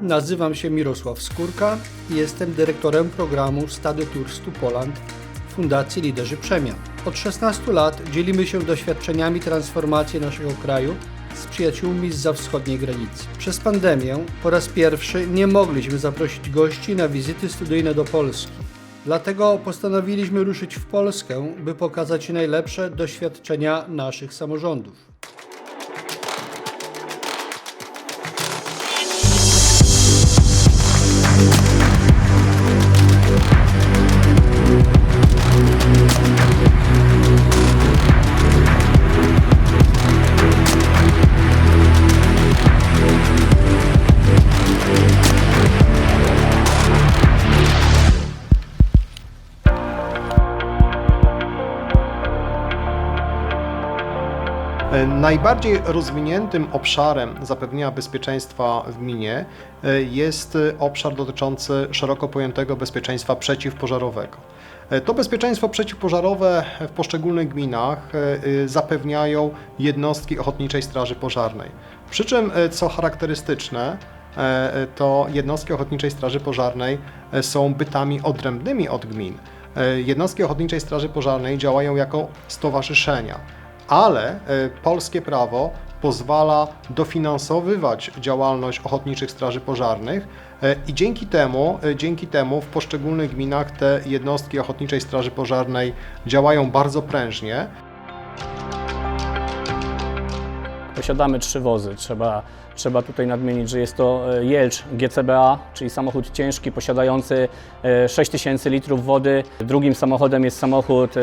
Nazywam się Mirosław Skórka i jestem dyrektorem programu Study Tours to Poland Fundacji Liderzy Przemian. Od 16 lat dzielimy się doświadczeniami transformacji naszego kraju z przyjaciółmi z wschodniej granicy. Przez pandemię po raz pierwszy nie mogliśmy zaprosić gości na wizyty studyjne do Polski. Dlatego postanowiliśmy ruszyć w Polskę, by pokazać najlepsze doświadczenia naszych samorządów. Najbardziej rozwiniętym obszarem zapewnienia bezpieczeństwa w gminie e, jest e, obszar dotyczący szeroko pojętego bezpieczeństwa przeciwpożarowego. E, To bezpieczeństwo przeciwpożarowe w poszczególnych gminach zapewniają jednostki Ochotniczej Straży Pożarnej. Przy czym, co charakterystyczne, to jednostki Ochotniczej Straży Pożarnej są bytami odrębnymi od gmin. Jednostki Ochotniczej Straży Pożarnej działają jako stowarzyszenia ale e, polskie prawo pozwala dofinansowywać działalność ochotniczych straży pożarnych e, i dzięki temu, e, dzięki temu w poszczególnych gminach te jednostki ochotniczej straży pożarnej działają bardzo prężnie. Posiadamy trzy wozy. Trzeba, trzeba tutaj nadmienić, że jest to Jelcz GCBA, czyli samochód ciężki posiadający e, 6000 litrów wody. Drugim samochodem jest samochód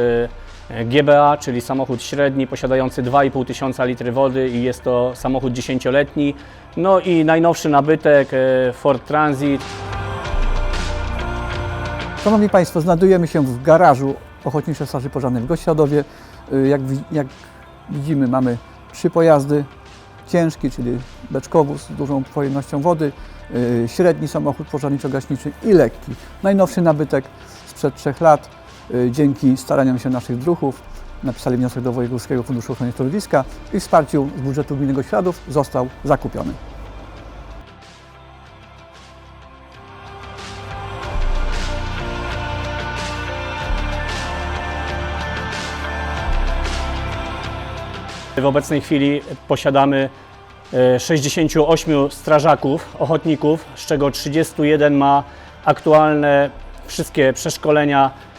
GBA, czyli samochód średni posiadający 2,5 tysiąca litry wody i jest to samochód 10-letni. No i najnowszy nabytek e, Ford Transit. Szanowni Państwo, znajdujemy się w garażu Ochotniczej Straży Pożarnej w Gościadowie. Y, Jak, jak widzimy mamy trzy pojazdy. Ciężki, czyli beczkowóz z dużą pojemnością wody, y, średni samochód pożarniczo-gaśniczy i lekki. Najnowszy nabytek sprzed trzech lat. Y, Dzięki staraniom się naszych druhów napisali wniosek do Wojewódzkiego Funduszu Ochrony Środowiska i wsparciu z budżetu Gminy Świadów został zakupiony. W obecnej chwili posiadamy e, 68 strażaków, ochotników, z czego 31 ma aktualne wszystkie przeszkolenia e,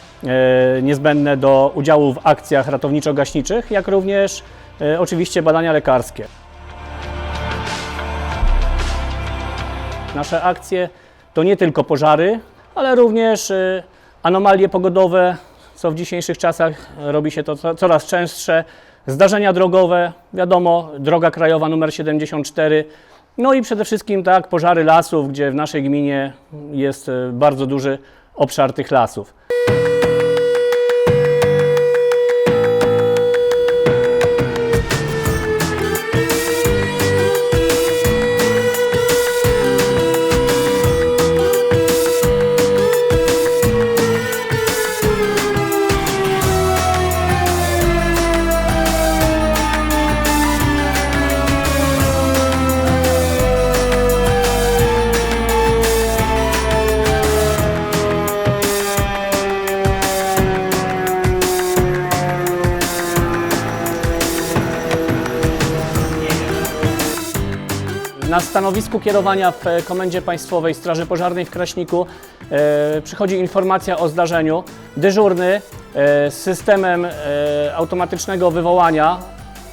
niezbędne do udziału w akcjach ratowniczo-gaśniczych, jak również e, oczywiście badania lekarskie. Nasze akcje to nie tylko pożary, ale również e, anomalie pogodowe, co w dzisiejszych czasach robi się to co- coraz częstsze. Zdarzenia drogowe, wiadomo, droga krajowa numer 74. No i przede wszystkim tak, pożary lasów, gdzie w naszej gminie jest e, bardzo duży obszar tych lasów. Na stanowisku kierowania w e, Komendzie Państwowej Straży Pożarnej w Kraśniku e, przychodzi informacja o zdarzeniu. Dyżurny e, z systemem e, automatycznego wywołania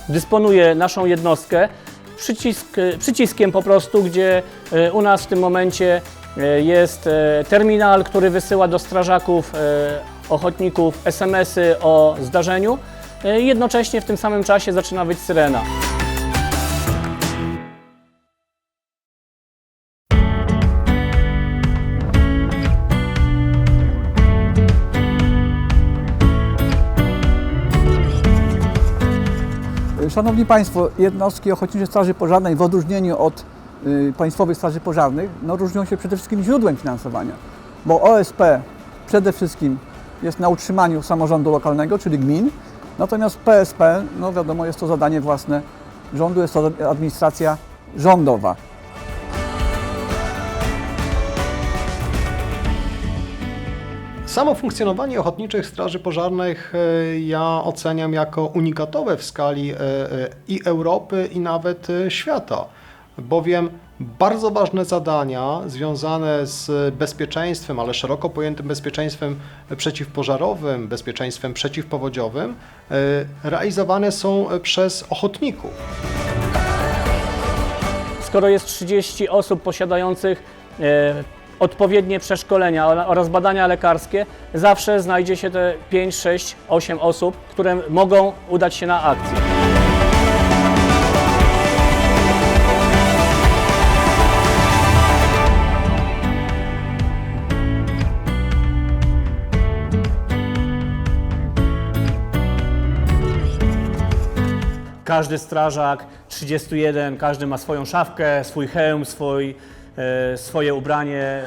dysponuje naszą jednostkę przycisk, e, przyciskiem po prostu, gdzie e, u nas w tym momencie e, jest e, terminal, który wysyła do strażaków, e, ochotników SMS-y o zdarzeniu. E, Jednocześnie w tym samym czasie zaczyna być syrena. Szanowni Państwo, jednostki Ochotniczej Straży Pożarnej w odróżnieniu od y, Państwowych Straży Pożarnych no, różnią się przede wszystkim źródłem finansowania, bo OSP przede wszystkim jest na utrzymaniu samorządu lokalnego, czyli gmin, natomiast PSP, no wiadomo, jest to zadanie własne rządu, jest to administracja rządowa. Samo funkcjonowanie ochotniczych straży pożarnych e, ja oceniam jako unikatowe w skali e, e, i Europy, i nawet świata, bowiem bardzo ważne zadania związane z bezpieczeństwem, ale szeroko pojętym bezpieczeństwem przeciwpożarowym, bezpieczeństwem przeciwpowodziowym, realizowane są przez ochotników. Skoro jest 30 osób posiadających odpowiednie przeszkolenia ora- oraz badania lekarskie, zawsze znajdzie się te 5, 6, 8 osób, które mogą udać się na akcję. Każdy strażak, 31, każdy ma swoją szafkę, swój hełm, swój, swoje ubranie.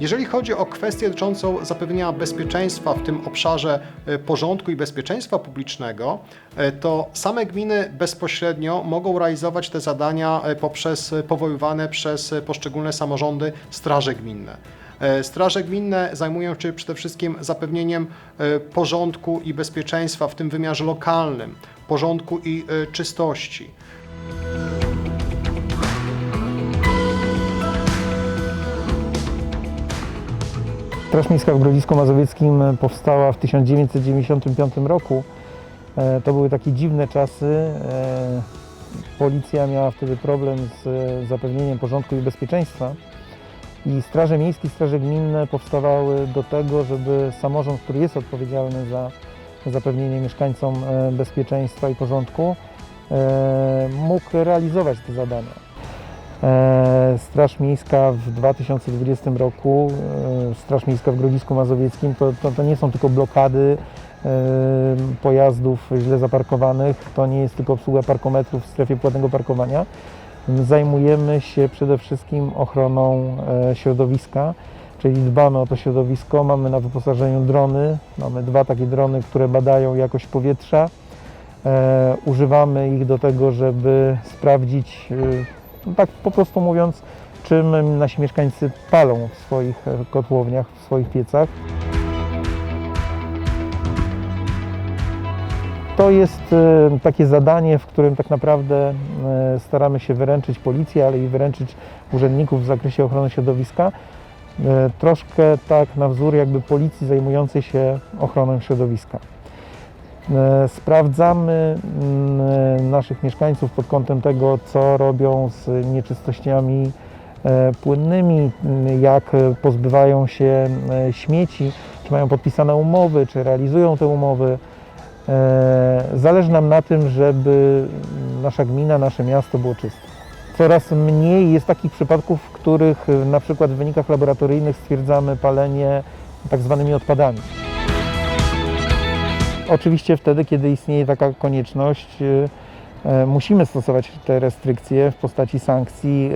Jeżeli chodzi o kwestię dotyczącą zapewnienia bezpieczeństwa w tym obszarze e, porządku i bezpieczeństwa publicznego, e, to same gminy bezpośrednio mogą realizować te zadania e, poprzez powoływane przez poszczególne samorządy straże gminne. Straże gminne zajmują się przede wszystkim zapewnieniem porządku i bezpieczeństwa w tym wymiarze lokalnym, porządku i czystości. Straż Miejska w Grodzisku Mazowieckim powstała w 1995 roku. E, To były takie dziwne czasy. E, Policja miała wtedy problem z e, zapewnieniem porządku i bezpieczeństwa. I straże miejskie, straże gminne powstawały do tego, żeby samorząd, który jest odpowiedzialny za zapewnienie mieszkańcom e, bezpieczeństwa i porządku, e, mógł realizować te zadania. E, Straż Miejska w 2020 roku, e, Straż Miejska w Grodzisku Mazowieckim to, to, to nie są tylko blokady e, pojazdów źle zaparkowanych, to nie jest tylko obsługa parkometrów w strefie płatnego parkowania. Zajmujemy się przede wszystkim ochroną środowiska, czyli dbamy o to środowisko. Mamy na wyposażeniu drony, mamy dwa takie drony, które badają jakość powietrza. Używamy ich do tego, żeby sprawdzić tak po prostu mówiąc, czym nasi mieszkańcy palą w swoich e, kotłowniach, w swoich piecach. To jest e, takie zadanie, w którym tak naprawdę e, staramy się wyręczyć policję, ale i wyręczyć urzędników w zakresie ochrony środowiska. Troszkę tak na wzór jakby policji zajmującej się ochroną środowiska. E, Sprawdzamy mm, naszych mieszkańców pod kątem tego, co robią z nieczystościami e, płynnymi, jak e, pozbywają się e, śmieci, czy mają podpisane umowy, czy realizują te umowy. E, Zależy nam na tym, żeby nasza gmina, nasze miasto było czyste. Coraz mniej jest takich przypadków, w których e, na przykład w wynikach laboratoryjnych stwierdzamy palenie tak zwanymi odpadami. Oczywiście wtedy, kiedy istnieje taka konieczność, y, e, musimy stosować te restrykcje w postaci sankcji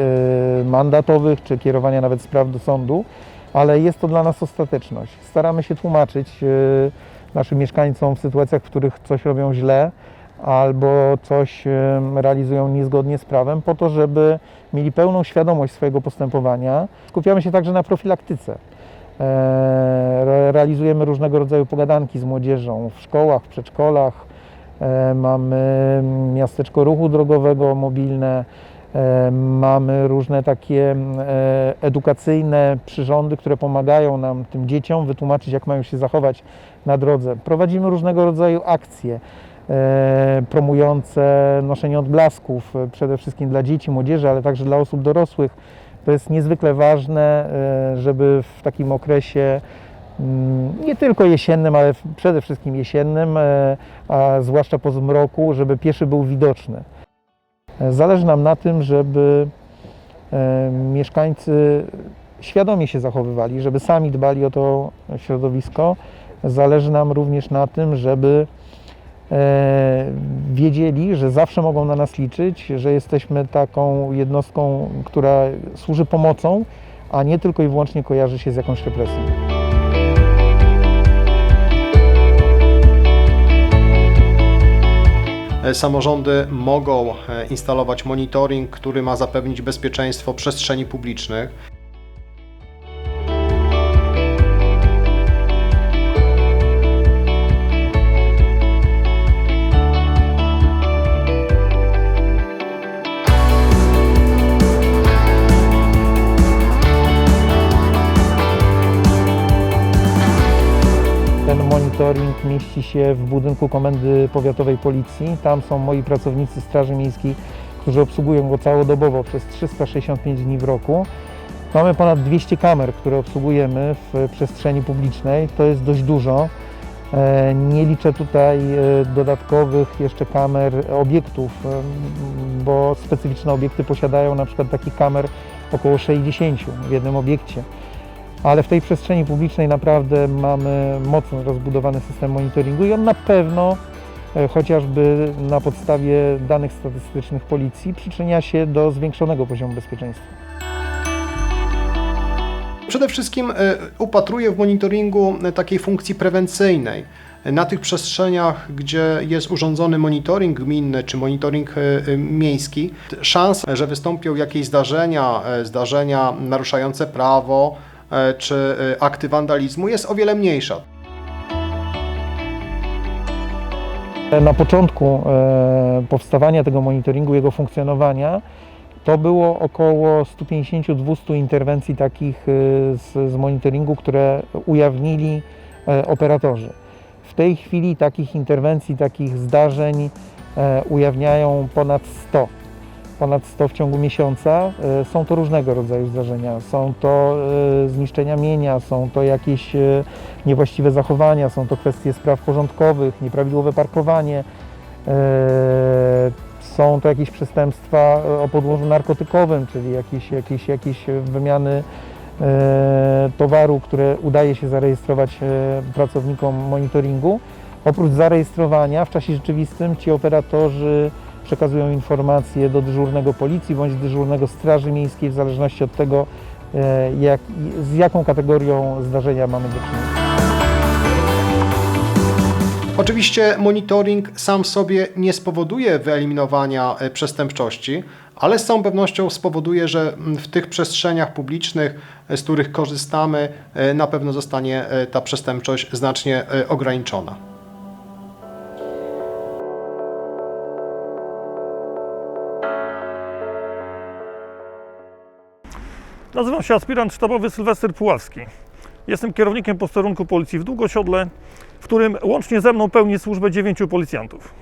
y, mandatowych czy kierowania nawet spraw do sądu, ale jest to dla nas ostateczność. Staramy się tłumaczyć y, naszym mieszkańcom w sytuacjach, w których coś robią źle albo coś y, realizują niezgodnie z prawem, po to, żeby mieli pełną świadomość swojego postępowania. Skupiamy się także na profilaktyce. E, re- Realizujemy różnego rodzaju pogadanki z młodzieżą w szkołach, w przedszkolach. E, Mamy miasteczko ruchu drogowego mobilne. E, Mamy różne takie edukacyjne przyrządy, które pomagają nam, tym dzieciom, wytłumaczyć, jak mają się zachować na drodze. Prowadzimy różnego rodzaju akcje promujące noszenie odblasków, przede wszystkim dla dzieci, młodzieży, ale także dla osób dorosłych. To jest niezwykle ważne, e, żeby w takim okresie mm, nie tylko jesiennym, ale przede wszystkim jesiennym, e, a zwłaszcza po zmroku, żeby pieszy był widoczny. E, Zależy nam na tym, żeby mieszkańcy świadomie się zachowywali, żeby sami dbali o to środowisko. Zależy nam również na tym, żeby wiedzieli, że zawsze mogą na nas liczyć, że jesteśmy taką jednostką, która służy pomocą, a nie tylko i wyłącznie kojarzy się z jakąś represją. E, Samorządy mogą e, instalować monitoring, który ma zapewnić bezpieczeństwo przestrzeni publicznych. Monitoring mieści się w budynku Komendy Powiatowej Policji. Tam są moi pracownicy Straży Miejskiej, którzy obsługują go całodobowo przez 365 dni w roku. Mamy ponad 200 kamer, które obsługujemy w przestrzeni publicznej. To jest dość dużo. E, Nie liczę tutaj e, dodatkowych jeszcze kamer obiektów, e, bo specyficzne obiekty posiadają na przykład takich kamer około 60 w jednym obiekcie ale w tej przestrzeni publicznej naprawdę mamy mocno rozbudowany system monitoringu i on na pewno, e, chociażby na podstawie danych statystycznych policji, przyczynia się do zwiększonego poziomu bezpieczeństwa. Przede wszystkim e, upatruję w monitoringu takiej funkcji prewencyjnej. Na tych przestrzeniach, gdzie jest urządzony monitoring gminny czy monitoring e, miejski, szans, że wystąpią jakieś zdarzenia, zdarzenia naruszające prawo czy e, akty wandalizmu jest o wiele mniejsza. Na początku e, powstawania tego monitoringu, jego funkcjonowania, to było około 150-200 interwencji takich e, z, z monitoringu, które ujawnili e, operatorzy. W tej chwili takich interwencji, takich zdarzeń e, ujawniają ponad 100. Ponad 100 w ciągu miesiąca. E, Są to różnego rodzaju zdarzenia. Są to e, zniszczenia mienia, są to jakieś e, niewłaściwe zachowania, są to kwestie spraw porządkowych, nieprawidłowe parkowanie, są to jakieś przestępstwa o podłożu narkotykowym, czyli jakieś, jakieś, jakieś wymiany towaru, które udaje się zarejestrować pracownikom monitoringu. Oprócz zarejestrowania w czasie rzeczywistym ci operatorzy przekazują informacje do dyżurnego policji bądź dyżurnego straży miejskiej w zależności od tego, e, jak, z jaką kategorią zdarzenia mamy do czynienia. Oczywiście monitoring sam sobie nie spowoduje wyeliminowania e, przestępczości, ale z całą pewnością spowoduje, że mm, w tych przestrzeniach publicznych, e, z których korzystamy, na pewno zostanie ta przestępczość znacznie ograniczona. Nazywam się aspirant sztabowy Sylwester Puławski. Jestem kierownikiem posterunku policji w Długosiodle, w którym łącznie ze mną pełni służbę dziewięciu policjantów.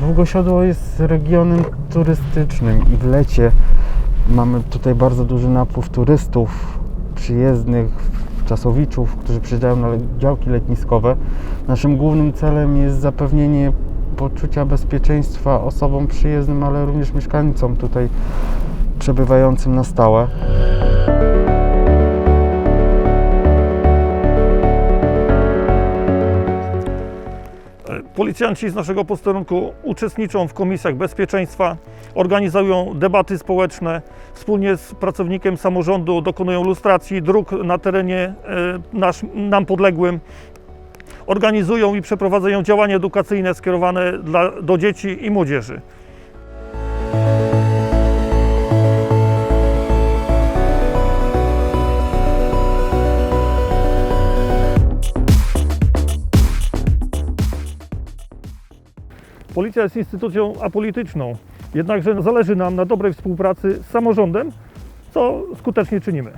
Długosiodło jest regionem turystycznym i w lecie mamy tutaj bardzo duży napływ turystów przyjezdnych, czasowiczów, którzy przyjeżdżają na działki letniskowe. Naszym głównym celem jest zapewnienie poczucia bezpieczeństwa osobom przyjezdnym, ale również mieszkańcom tutaj przebywającym na stałe. Policjanci z naszego posterunku uczestniczą w komisjach bezpieczeństwa, organizują debaty społeczne, wspólnie z pracownikiem samorządu dokonują lustracji dróg na terenie e, nasz, nam podległym. Organizują i przeprowadzają działania edukacyjne skierowane dla, do dzieci i młodzieży. Policja jest instytucją apolityczną, jednakże zależy nam na dobrej współpracy z samorządem, co skutecznie czynimy.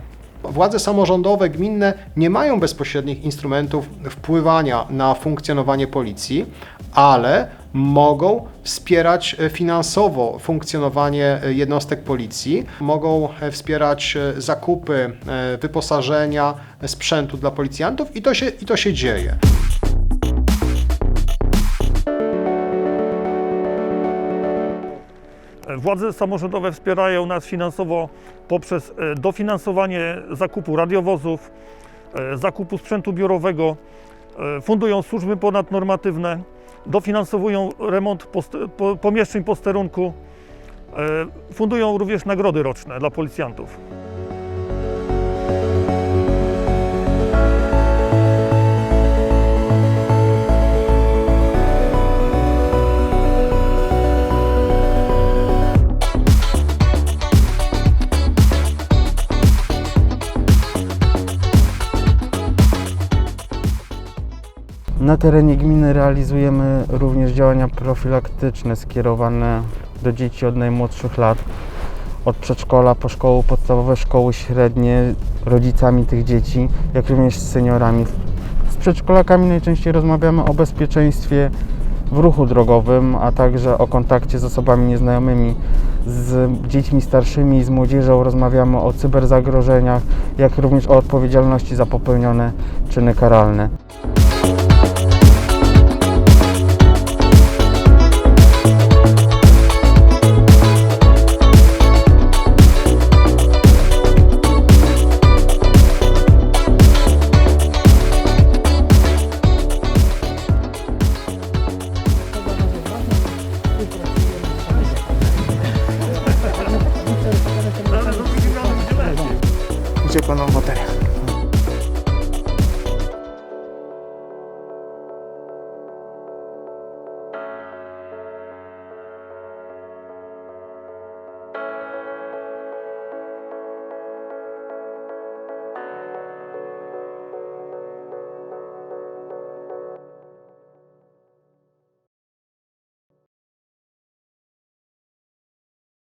Władze samorządowe, gminne nie mają bezpośrednich instrumentów wpływania na funkcjonowanie policji, ale mogą wspierać e, finansowo funkcjonowanie e, jednostek policji, mogą e, wspierać zakupy wyposażenia, sprzętu dla policjantów i to się, i to się dzieje. Władze samorządowe wspierają nas finansowo poprzez e, dofinansowanie zakupu radiowozów, e, zakupu sprzętu biurowego, e, fundują służby ponadnormatywne, dofinansowują remont post- po- pomieszczeń posterunku, fundują również nagrody roczne dla policjantów. Terenie gminy realizujemy również działania profilaktyczne skierowane do dzieci od najmłodszych lat, od przedszkola po szkoły podstawowe, szkoły średnie, rodzicami tych dzieci, jak również z seniorami. Z przedszkolakami najczęściej rozmawiamy o bezpieczeństwie w ruchu drogowym, a także o kontakcie z osobami nieznajomymi, z dziećmi starszymi, z młodzieżą rozmawiamy o cyberzagrożeniach, jak również o odpowiedzialności za popełnione czyny karalne. 中古のモタレ